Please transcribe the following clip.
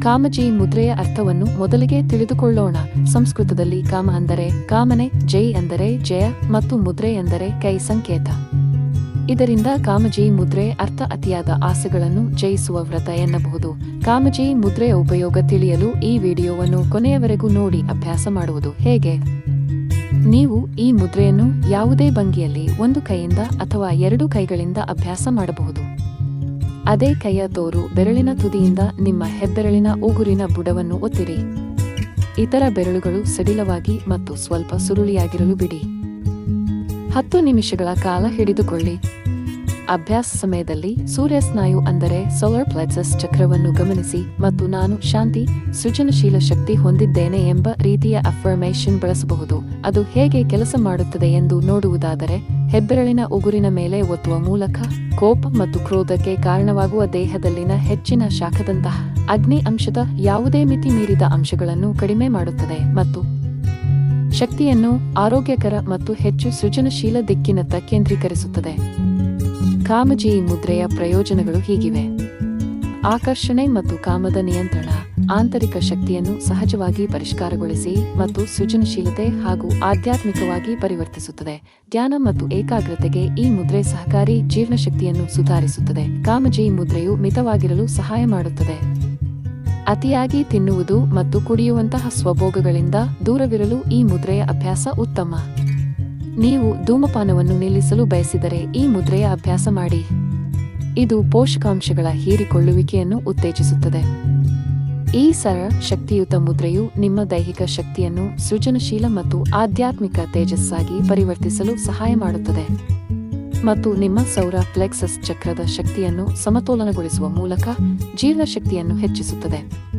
ಕಾಮಜಿ ಮುದ್ರೆಯ ಅರ್ಥವನ್ನು ಮೊದಲಿಗೆ ತಿಳಿದುಕೊಳ್ಳೋಣ. ಸಂಸ್ಕೃತದಲ್ಲಿ ಕಾಮ ಅಂದರೆ ಕಾಮನೆ, ಜೈ ಅಂದರೆ ಜಯ ಮತ್ತು ಮುದ್ರೆ ಎಂದರೆ ಕೈ ಸಂಕೇತ. ಇದರಿಂದ ಕಾಮಜಿ ಮುದ್ರೆ ಅರ್ಥ ಅತಿಯಾದ ಆಸೆಗಳನ್ನು ಜಯಿಸುವ ವ್ರತ ಎನ್ನಬಹುದು. ಕಾಮಜಿ ಮುದ್ರೆಯ ಉಪಯೋಗ ತಿಳಿಯಲು ಈ ವಿಡಿಯೋವನ್ನು ಕೊನೆಯವರೆಗೂ ನೋಡಿ ಅಭ್ಯಾಸ ಮಾಡುವುದು ಹೇಗೆ? ನೀವು ಈ ಮುದ್ರೆಯನ್ನು ಯಾವುದೇ ಭಂಗಿಯಲ್ಲಿ ಒಂದು ಕೈಯಿಂದ ಅಥವಾ ಎರಡು ಕೈಗಳಿಂದ ಅಭ್ಯಾಸ ಮಾಡಬಹುದು. ಅದೇ ಕೈಯ ತೋರು ಬೆರಳಿನ ತುದಿಯಿಂದ ನಿಮ್ಮ ಹೆಬ್ಬೆರಳಿನ ಉಗುರಿನ ಬುಡವನ್ನು ಒತ್ತಿರಿ. ಇತರ ಬೆರಳುಗಳು ಸಡಿಲವಾಗಿ ಮತ್ತು ಸ್ವಲ್ಪ ಸುರುಳಿಯಾಗಿರಲು ಬಿಡಿ. ಹತ್ತು ನಿಮಿಷಗಳ ಕಾಲ ಹಿಡಿದುಕೊಳ್ಳಿ. ಅಭ್ಯಾಸ ಸಮಯದಲ್ಲಿ ಸೂರ್ಯ ಸ್ನಾಯು ಅಂದರೆ ಸೋಲಾರ್ ಪ್ಲೆಕ್ಸಸ್ ಚಕ್ರವನ್ನು ಗಮನಿಸಿ ಮತ್ತು ನಾನು ಶಾಂತಿ, ಸೃಜನಶೀಲ ಶಕ್ತಿ ಹೊಂದಿದ್ದೇನೆ ಎಂಬ ರೀತಿಯ ಅಫರ್ಮೇಷನ್ ಬಳಸಬಹುದು. ಅದು ಹೇಗೆ ಕೆಲಸ ಮಾಡುತ್ತದೆ ಎಂದು ನೋಡುವುದಾದರೆ, ಹೆಬ್ಬೆರಳಿನ ಉಗುರಿನ ಮೇಲೆ ಒತ್ತುವ ಮೂಲಕ ಕೋಪ ಮತ್ತು ಕ್ರೋಧಕ್ಕೆ ಕಾರಣವಾಗುವ ದೇಹದಲ್ಲಿನ ಹೆಚ್ಚಿನ ಶಾಖದಂತಹ ಅಗ್ನಿ ಅಂಶದ ಯಾವುದೇ ಮಿತಿ ಮೀರಿದ ಅಂಶಗಳನ್ನು ಕಡಿಮೆ ಮಾಡುತ್ತದೆ ಮತ್ತು ಶಕ್ತಿಯನ್ನು ಆರೋಗ್ಯಕರ ಮತ್ತು ಹೆಚ್ಚು ಸೃಜನಶೀಲ ದಿಕ್ಕಿನತ್ತ ಕೇಂದ್ರೀಕರಿಸುತ್ತದೆ. ಕಾಮಜಿ ಮುದ್ರೆಯ ಪ್ರಯೋಜನಗಳು ಹೀಗಿವೆ. ಆಕರ್ಷಣೆ ಮತ್ತು ಕಾಮದ ನಿಯಂತ್ರಣ, ಆಂತರಿಕ ಶಕ್ತಿಯನ್ನು ಸಹಜವಾಗಿ ಪರಿಷ್ಕಾರಗೊಳಿಸಿ ಮತ್ತು ಸೃಜನಶೀಲತೆ ಹಾಗೂ ಆಧ್ಯಾತ್ಮಿಕವಾಗಿ ಪರಿವರ್ತಿಸುತ್ತದೆ. ಧ್ಯಾನ ಮತ್ತು ಏಕಾಗ್ರತೆಗೆ ಈ ಮುದ್ರೆ ಸಹಕಾರಿ ಜೀರ್ಣಶಕ್ತಿಯನ್ನು ಸುಧಾರಿಸುತ್ತದೆ. ಕಾಮಜಿ ಮುದ್ರೆಯು ಮಿತವಾಗಿರಲು ಸಹಾಯ ಮಾಡುತ್ತದೆ. ಅತಿಯಾಗಿ ತಿನ್ನುವುದು ಮತ್ತು ಕುಡಿಯುವಂತಹ ಸ್ವಭೋಗಗಳಿಂದ ದೂರವಿರಲು ಈ ಮುದ್ರೆಯ ಅಭ್ಯಾಸ ಉತ್ತಮ. ನೀವು ಧೂಮಪಾನವನ್ನು ನಿಲ್ಲಿಸಲು ಬಯಸಿದರೆ ಈ ಮುದ್ರೆಯ ಅಭ್ಯಾಸ ಮಾಡಿ. ಇದು ಪೋಷಕಾಂಶಗಳ ಹೀರಿಕೊಳ್ಳುವಿಕೆಯನ್ನು ಉತ್ತೇಜಿಸುತ್ತದೆ. ಈ ಸರ ಶಕ್ತಿಯುತ ಮುದ್ರೆಯು ನಿಮ್ಮ ದೈಹಿಕ ಶಕ್ತಿಯನ್ನು ಸೃಜನಶೀಲ ಮತ್ತು ಆಧ್ಯಾತ್ಮಿಕ ತೇಜಸ್ಸಾಗಿ ಪರಿವರ್ತಿಸಲು ಸಹಾಯ ಮಾಡುತ್ತದೆ. ಮತ್ತು ನಿಮ್ಮ ಸೌರ ಫ್ಲೆಕ್ಸಸ್ ಚಕ್ರದ ಶಕ್ತಿಯನ್ನು ಸಮತೋಲನಗೊಳಿಸುವ ಮೂಲಕ ಜೀರ್ಣಶಕ್ತಿಯನ್ನು ಹೆಚ್ಚಿಸುತ್ತದೆ.